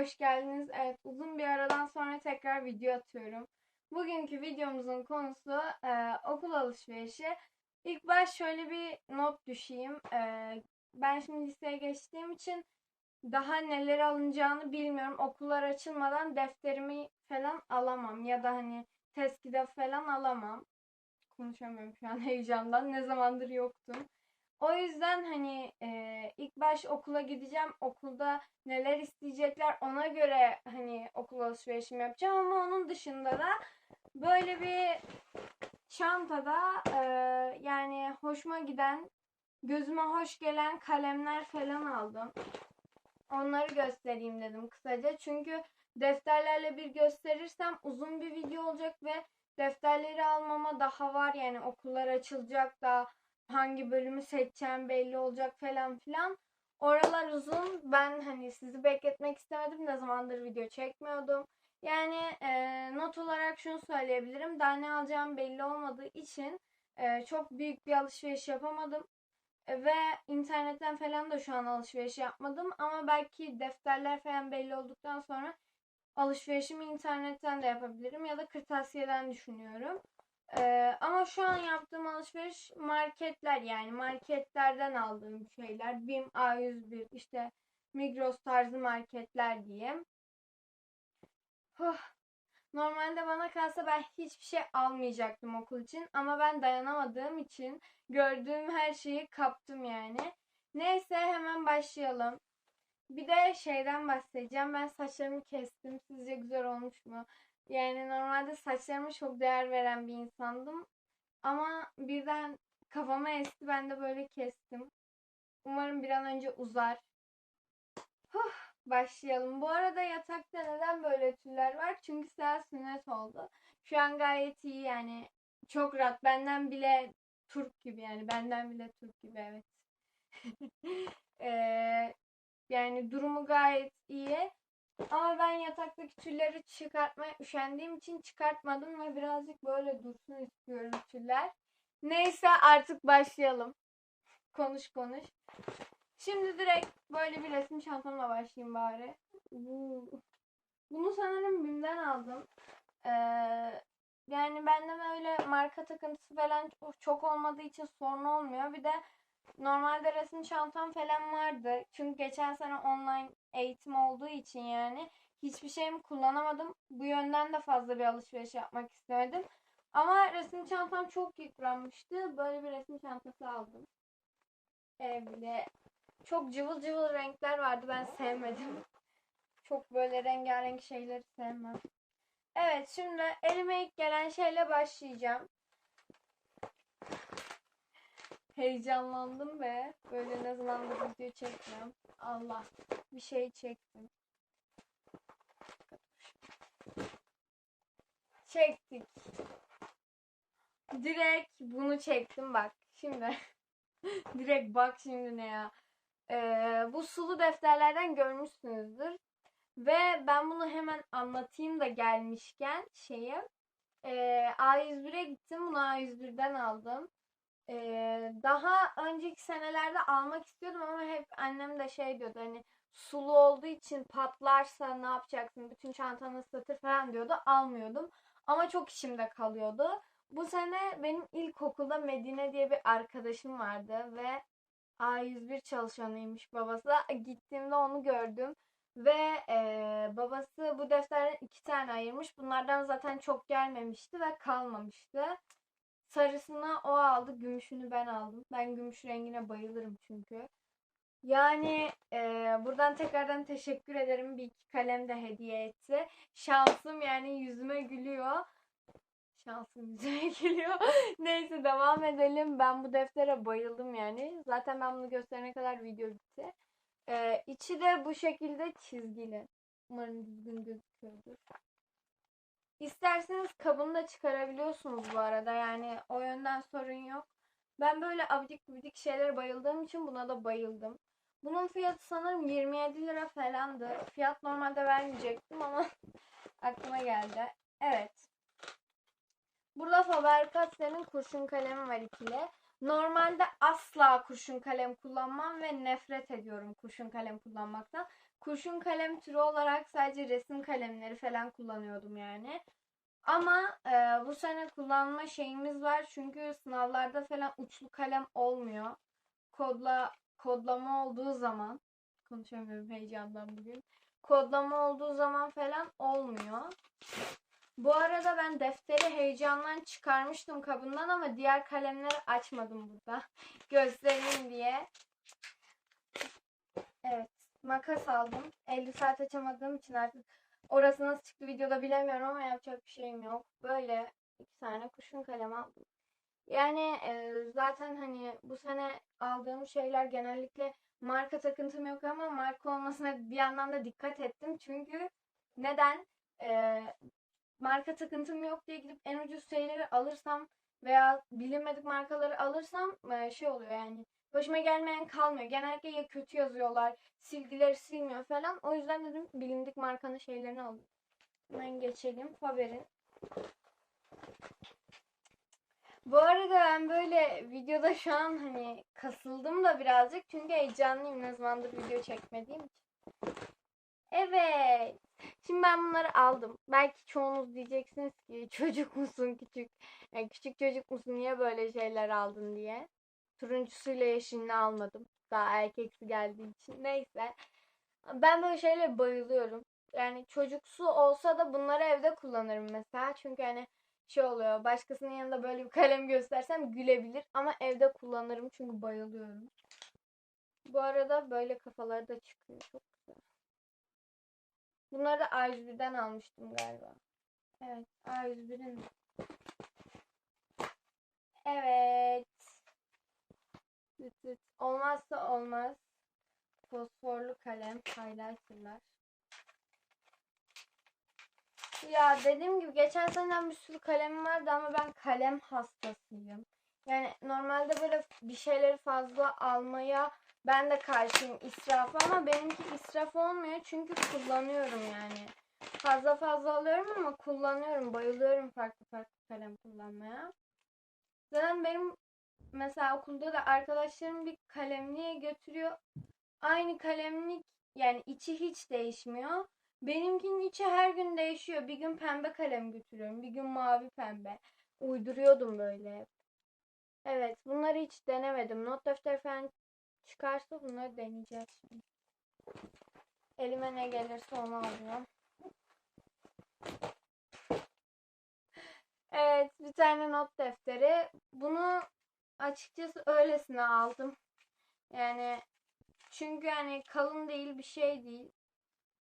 hoş geldiniz. Evet uzun bir aradan sonra tekrar video atıyorum. Bugünkü videomuzun konusu e, okul alışverişi. İlk baş şöyle bir not düşeyim. E, ben şimdi liseye geçtiğim için daha neler alınacağını bilmiyorum. Okullar açılmadan defterimi falan alamam. Ya da hani teskide falan alamam. Konuşamıyorum şu an heyecandan. Ne zamandır yoktum. O yüzden hani e, ilk baş okula gideceğim. Okulda neler isteyecekler ona göre hani okul alışverişimi yapacağım. Ama onun dışında da böyle bir çantada e, yani hoşuma giden, gözüme hoş gelen kalemler falan aldım. Onları göstereyim dedim kısaca. Çünkü defterlerle bir gösterirsem uzun bir video olacak ve defterleri almama daha var. Yani okullar açılacak da hangi bölümü seçeceğim belli olacak falan filan. Oralar uzun. Ben hani sizi bekletmek istemedim. Ne zamandır video çekmiyordum. Yani e, not olarak şunu söyleyebilirim. Daha ne alacağım belli olmadığı için e, çok büyük bir alışveriş yapamadım. E, ve internetten falan da şu an alışveriş yapmadım. Ama belki defterler falan belli olduktan sonra alışverişimi internetten de yapabilirim. Ya da kırtasiyeden düşünüyorum. Ee, ama şu an yaptığım alışveriş marketler yani marketlerden aldığım şeyler. BİM, A101, işte Migros tarzı marketler diyeyim. Huh. Normalde bana kalsa ben hiçbir şey almayacaktım okul için ama ben dayanamadığım için gördüğüm her şeyi kaptım yani. Neyse hemen başlayalım. Bir de şeyden bahsedeceğim. Ben saçlarımı kestim. Sizce güzel olmuş mu? Yani normalde saçlarıma çok değer veren bir insandım. Ama birden kafama esti ben de böyle kestim. Umarım bir an önce uzar. Huh, başlayalım. Bu arada yatakta neden böyle tüller var? Çünkü Seha sünnet oldu. Şu an gayet iyi yani. Çok rahat. Benden bile Türk gibi yani. Benden bile Türk gibi evet. ee, yani durumu gayet iyi. Ama ben yataktaki tülleri çıkartmaya üşendiğim için çıkartmadım ve birazcık böyle dursun istiyorum tüller. Neyse artık başlayalım. Konuş konuş. Şimdi direkt böyle bir resim çantamla başlayayım bari. Bunu sanırım BİM'den aldım. Ee, yani benden öyle marka takıntısı falan çok olmadığı için sorun olmuyor. Bir de Normalde resim çantam falan vardı. Çünkü geçen sene online eğitim olduğu için yani hiçbir şeyimi kullanamadım. Bu yönden de fazla bir alışveriş yapmak istemedim. Ama resim çantam çok yıpranmıştı. Böyle bir resim çantası aldım. Evde. Çok cıvıl cıvıl renkler vardı. Ben sevmedim. Çok böyle rengarenk şeyleri sevmem. Evet şimdi elime ilk gelen şeyle başlayacağım heyecanlandım ve böyle ne zamandır video çekmiyorum. Allah bir şey çektim. Çektik. Direkt bunu çektim bak. Şimdi direkt bak şimdi ne ya. Ee, bu sulu defterlerden görmüşsünüzdür. Ve ben bunu hemen anlatayım da gelmişken şeye. Ee, A101'e gittim. Bunu A101'den aldım. Ee, daha önceki senelerde almak istiyordum ama hep annem de şey diyordu hani sulu olduğu için patlarsa ne yapacaksın bütün çantanı ıslatır falan diyordu almıyordum ama çok içimde kalıyordu. Bu sene benim ilkokulda Medine diye bir arkadaşım vardı ve A101 çalışanıymış babası. Gittiğimde onu gördüm ve e, babası bu defterden iki tane ayırmış. Bunlardan zaten çok gelmemişti ve kalmamıştı. Sarısını o aldı, gümüşünü ben aldım. Ben gümüş rengine bayılırım çünkü. Yani e, buradan tekrardan teşekkür ederim. Bir iki kalem de hediye etti. Şansım yani yüzüme gülüyor. Şansım yüzüme gülüyor. Neyse devam edelim. Ben bu deftere bayıldım yani. Zaten ben bunu gösterene kadar video bitti. E, içi de bu şekilde çizgili. Umarım düzgün gözüküyordur. İsterseniz kabını da çıkarabiliyorsunuz bu arada. Yani o yönden sorun yok. Ben böyle abidik gubidik şeylere bayıldığım için buna da bayıldım. Bunun fiyatı sanırım 27 lira falandı. Fiyat normalde vermeyecektim ama aklıma geldi. Evet. Burada Faber-Castell'in kurşun kalemi var ikili. Normalde asla kurşun kalem kullanmam ve nefret ediyorum kurşun kalem kullanmaktan. kurşun kalem türü olarak sadece resim kalemleri falan kullanıyordum yani. Ama e, bu sene kullanma şeyimiz var çünkü sınavlarda falan uçlu kalem olmuyor. Kodla kodlama olduğu zaman konuşamıyorum heyecandan bugün. Kodlama olduğu zaman falan olmuyor. Bu arada ben defteri heyecandan çıkarmıştım kabından ama diğer kalemleri açmadım burada. Göstereyim diye. Evet. Makas aldım. 50 saat açamadığım için artık orası nasıl çıktı videoda bilemiyorum ama yapacak bir şeyim yok. Böyle iki tane kurşun kalem aldım. Yani e, zaten hani bu sene aldığım şeyler genellikle marka takıntım yok ama marka olmasına bir yandan da dikkat ettim. Çünkü neden? E, marka takıntım yok diye gidip en ucuz şeyleri alırsam veya bilinmedik markaları alırsam e, şey oluyor yani. Başıma gelmeyen kalmıyor. Genellikle ya kötü yazıyorlar, silgileri silmiyor falan. O yüzden dedim bilindik markanın şeylerini alayım. Hemen geçelim. Faber'in. Bu arada ben böyle videoda şu an hani kasıldım da birazcık. Çünkü heyecanlıyım ne zamandır video çekmediğim için. Evet. Şimdi ben bunları aldım. Belki çoğunuz diyeceksiniz ki çocuk musun küçük? Yani küçük çocuk musun niye böyle şeyler aldın diye. Turuncusuyla yeşilini almadım. Daha erkeksi geldiği için. Neyse. Ben böyle şeylere bayılıyorum. Yani çocuksu olsa da bunları evde kullanırım mesela. Çünkü hani şey oluyor. Başkasının yanında böyle bir kalem göstersem gülebilir. Ama evde kullanırım çünkü bayılıyorum. Bu arada böyle kafaları da çıkıyor. Çok güzel. Bunları da A101'den almıştım galiba. Evet. A101'in. Evet. Olmazsa olmaz. Fosforlu kalem, highlighterlar. Ya dediğim gibi geçen seneden bir sürü kalemim vardı ama ben kalem hastasıyım. Yani normalde böyle bir şeyleri fazla almaya ben de karşıyım israfa ama benimki israf olmuyor çünkü kullanıyorum yani. Fazla fazla alıyorum ama kullanıyorum. Bayılıyorum farklı farklı kalem kullanmaya. Zaten benim mesela okulda da arkadaşlarım bir kalemliğe götürüyor. Aynı kalemlik yani içi hiç değişmiyor. Benimkinin içi her gün değişiyor. Bir gün pembe kalem götürüyorum. Bir gün mavi pembe. Uyduruyordum böyle. Evet bunları hiç denemedim. Not defter falan çıkarsa bunları deneyeceğiz şimdi. Elime ne gelirse onu alıyorum. Evet bir tane not defteri. Bunu açıkçası öylesine aldım. Yani çünkü hani kalın değil bir şey değil.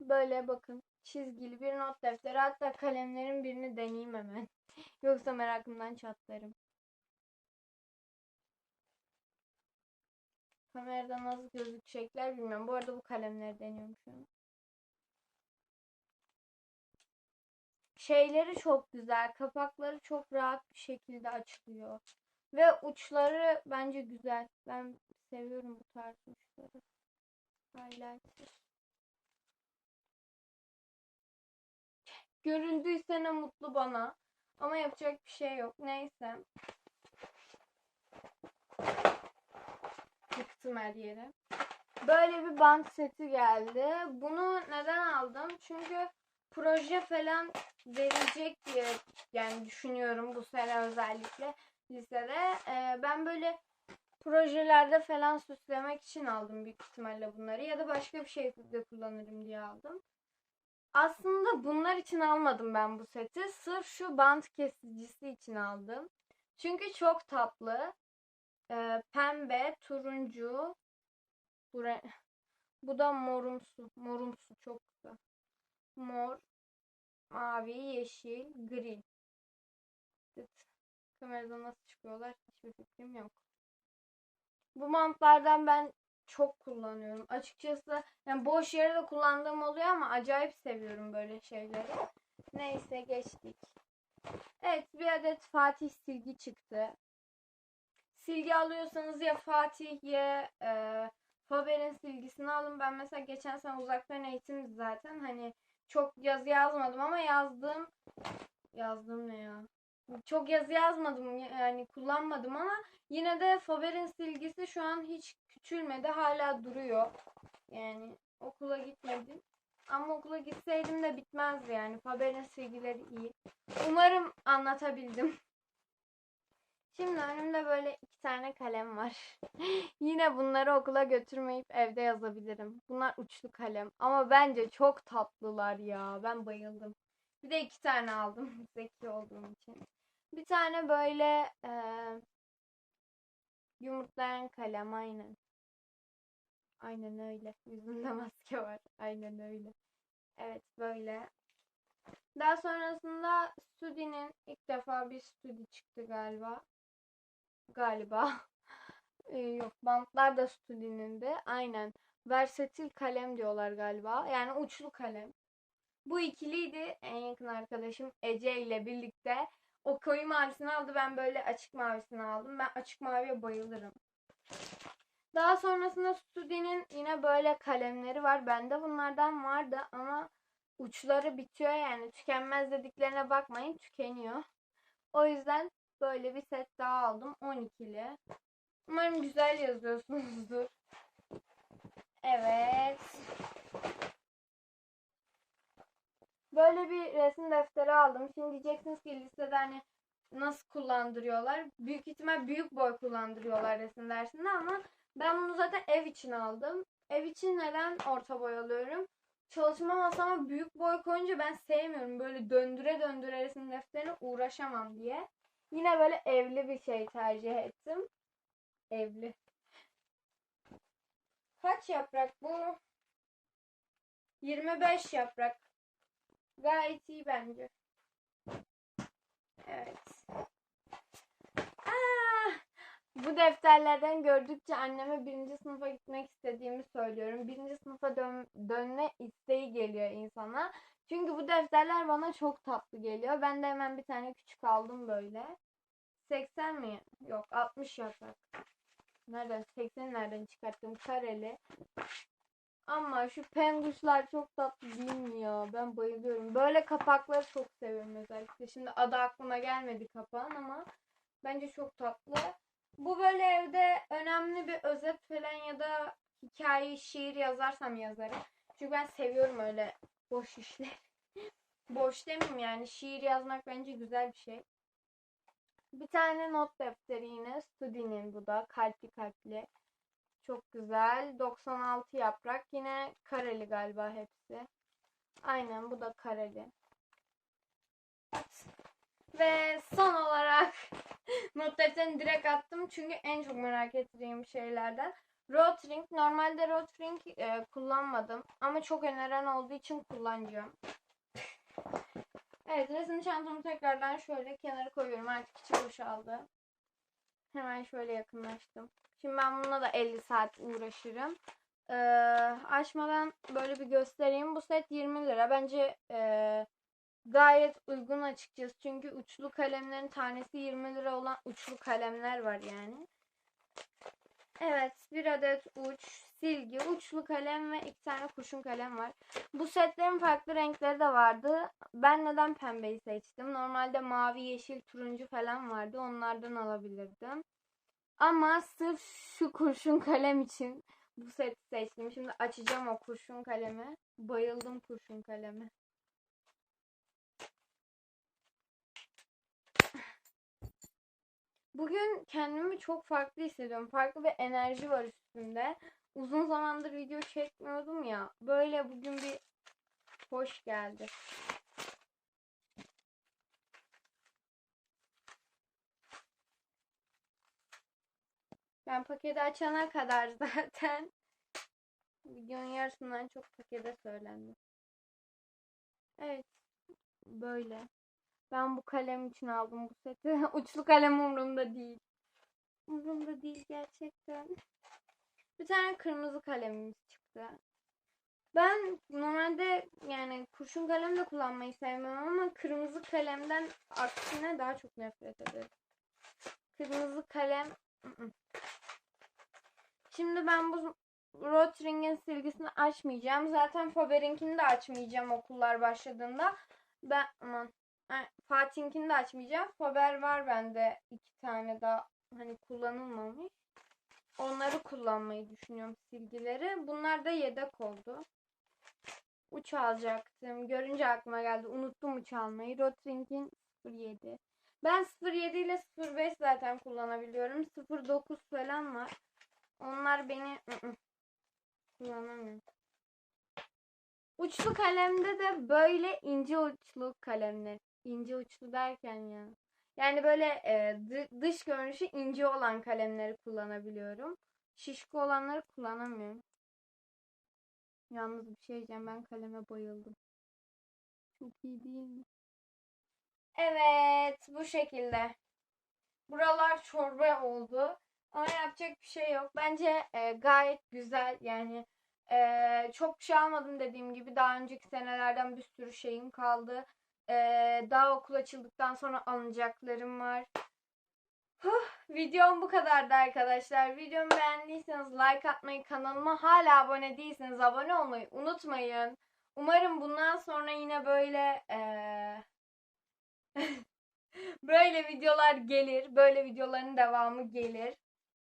Böyle bakın çizgili bir not defteri. Hatta kalemlerin birini deneyeyim hemen. Yoksa merakımdan çatlarım. Kamerada nasıl gözükecekler bilmiyorum. Bu arada bu kalemleri deniyorum şu an. Şeyleri çok güzel. Kapakları çok rahat bir şekilde açılıyor. Ve uçları bence güzel. Ben seviyorum bu tarz uçları. Highlighter. Göründüyse ne mutlu bana. Ama yapacak bir şey yok. Neyse. Yıktım her. Böyle bir bant seti geldi. Bunu neden aldım? Çünkü proje falan verilecek diye yani düşünüyorum bu sene özellikle lisede. Ee, ben böyle projelerde falan süslemek için aldım büyük ihtimalle bunları ya da başka bir şeyde kullanırım diye aldım. Aslında bunlar için almadım ben bu seti. Sırf şu bant kesicisi için aldım. Çünkü çok tatlı. Turuncu. Bu, bu da morumsu. Morumsu çok güzel. Mor, mavi, yeşil, gri. Kamerada nasıl çıkıyorlar hiçbir fikrim yok. Bu mantlardan ben çok kullanıyorum. Açıkçası yani boş yere de kullandığım oluyor ama acayip seviyorum böyle şeyleri. Neyse geçtik. Evet bir adet Fatih silgi çıktı. Silgi alıyorsanız ya Fatih ya e, Faber'in silgisini alın. Ben mesela geçen sene uzaktan eğitim zaten hani çok yazı yazmadım ama yazdığım yazdım ne ya? Çok yazı yazmadım yani kullanmadım ama yine de Faber'in silgisi şu an hiç küçülmedi hala duruyor. Yani okula gitmedim. Ama okula gitseydim de bitmezdi yani. Faber'in silgileri iyi. Umarım anlatabildim. Şimdi önümde böyle iki tane kalem var. Yine bunları okula götürmeyip evde yazabilirim. Bunlar uçlu kalem. Ama bence çok tatlılar ya. Ben bayıldım. Bir de iki tane aldım. Zeki olduğum için. Bir tane böyle eee yumurtlayan kalem aynen. Aynen öyle. Yüzünde maske var. Aynen öyle. Evet böyle. Daha sonrasında Studi'nin ilk defa bir Studi çıktı galiba. Galiba. Ee, yok bantlar da Studi'nin de. Aynen. Versatil kalem diyorlar galiba. Yani uçlu kalem. Bu ikiliydi. En yakın arkadaşım Ece ile birlikte. O koyu mavisini aldı. Ben böyle açık mavisini aldım. Ben açık maviye bayılırım. Daha sonrasında Studi'nin yine böyle kalemleri var. Bende bunlardan vardı ama uçları bitiyor yani tükenmez dediklerine bakmayın tükeniyor. O yüzden böyle bir set daha aldım 12'li. Umarım güzel yazıyorsunuzdur. Evet. Böyle bir resim defteri aldım. Şimdi diyeceksiniz ki lisede hani nasıl kullandırıyorlar? Büyük ihtimal büyük boy kullandırıyorlar resim dersinde ama ben bunu zaten ev için aldım. Ev için neden orta boy alıyorum? Çalışma masama büyük boy koyunca ben sevmiyorum. Böyle döndüre döndüre resim defterine uğraşamam diye. Yine böyle evli bir şey tercih ettim. Evli. Kaç yaprak bu? 25 yaprak. Gayet iyi bence. Evet. Aa, bu defterlerden gördükçe anneme birinci sınıfa gitmek istediğimi söylüyorum. Birinci sınıfa dön dönme isteği geliyor insana. Çünkü bu defterler bana çok tatlı geliyor. Ben de hemen bir tane küçük aldım böyle. 80 mi? Yok 60 yaprak. Nereden? 80 nereden çıkarttım? Kareli. Ama şu penguşlar çok tatlı değil mi ya? Ben bayılıyorum. Böyle kapakları çok seviyorum özellikle. Şimdi adı aklıma gelmedi kapağın ama bence çok tatlı. Bu böyle evde önemli bir özet falan ya da hikaye, şiir yazarsam yazarım. Çünkü ben seviyorum öyle boş işler. boş demeyeyim yani. Şiir yazmak bence güzel bir şey. Bir tane not defteri yine. Studi'nin bu da. Kalpli kalpli. Çok güzel. 96 yaprak. Yine kareli galiba hepsi. Aynen bu da kareli. Ve son olarak not defterini direkt attım. Çünkü en çok merak ettiğim şeylerden. Rotring. Normalde Rotring e, kullanmadım. Ama çok öneren olduğu için kullanacağım. Evet resim çantamı tekrardan şöyle kenara koyuyorum. Artık içi boşaldı. Hemen şöyle yakınlaştım. Şimdi ben bununla da 50 saat uğraşırım. Ee, açmadan böyle bir göstereyim. Bu set 20 lira. Bence e, gayet uygun açıkçası. Çünkü uçlu kalemlerin tanesi 20 lira olan uçlu kalemler var yani. Evet bir adet uç, silgi, uçlu kalem ve iki tane kurşun kalem var. Bu setlerin farklı renkleri de vardı. Ben neden pembeyi seçtim? Normalde mavi, yeşil, turuncu falan vardı. Onlardan alabilirdim. Ama sırf şu kurşun kalem için bu seti seçtim. Şimdi açacağım o kurşun kalemi. Bayıldım kurşun kalemi. Bugün kendimi çok farklı hissediyorum. Farklı bir enerji var üstümde. Uzun zamandır video çekmiyordum ya. Böyle bugün bir hoş geldi. Ben paketi açana kadar zaten videonun yarısından çok pakete söylendi. Evet. Böyle. Ben bu kalem için aldım bu seti. Uçlu kalem umurumda değil. Umurumda değil gerçekten. Bir tane kırmızı kalemimiz çıktı. Ben normalde yani kurşun kalem de kullanmayı sevmem ama kırmızı kalemden aksine daha çok nefret ederim. Kırmızı kalem Şimdi ben bu Rotring'in silgisini açmayacağım. Zaten Faber'inkini de açmayacağım okullar başladığında. Ben aman Fatih'inkini de açmayacağım. Faber var bende iki tane daha hani kullanılmamış. Onları kullanmayı düşünüyorum silgileri. Bunlar da yedek oldu. Uç alacaktım. Görünce aklıma geldi. Unuttum uç almayı. Rotring'in 07. Ben 07 ile 05 zaten kullanabiliyorum. 09 falan var. Onlar beni kullanamıyorum. Uçlu kalemde de böyle ince uçlu kalemler. İnce uçlu derken ya. Yani böyle e, dı- dış görünüşü ince olan kalemleri kullanabiliyorum. Şişko olanları kullanamıyorum. Yalnız bir şey diyeceğim ben kaleme bayıldım. Çok iyi değil mi? Evet bu şekilde. Buralar çorba oldu. Ama yapacak bir şey yok. Bence e, gayet güzel. Yani e, çok şey almadım dediğim gibi. Daha önceki senelerden bir sürü şeyim kaldı. E, daha okul açıldıktan sonra alınacaklarım var. Huh, videom bu kadardı arkadaşlar. Videomu beğendiyseniz like atmayı, kanalıma hala abone değilseniz abone olmayı unutmayın. Umarım bundan sonra yine böyle eee, böyle videolar gelir. Böyle videoların devamı gelir.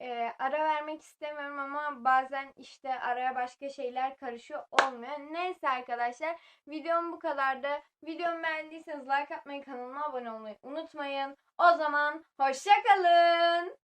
Eee, ara vermek istemiyorum ama bazen işte araya başka şeyler karışıyor olmuyor. Neyse arkadaşlar videom bu kadardı. Videomu beğendiyseniz like atmayı, kanalıma abone olmayı unutmayın. O zaman hoşçakalın.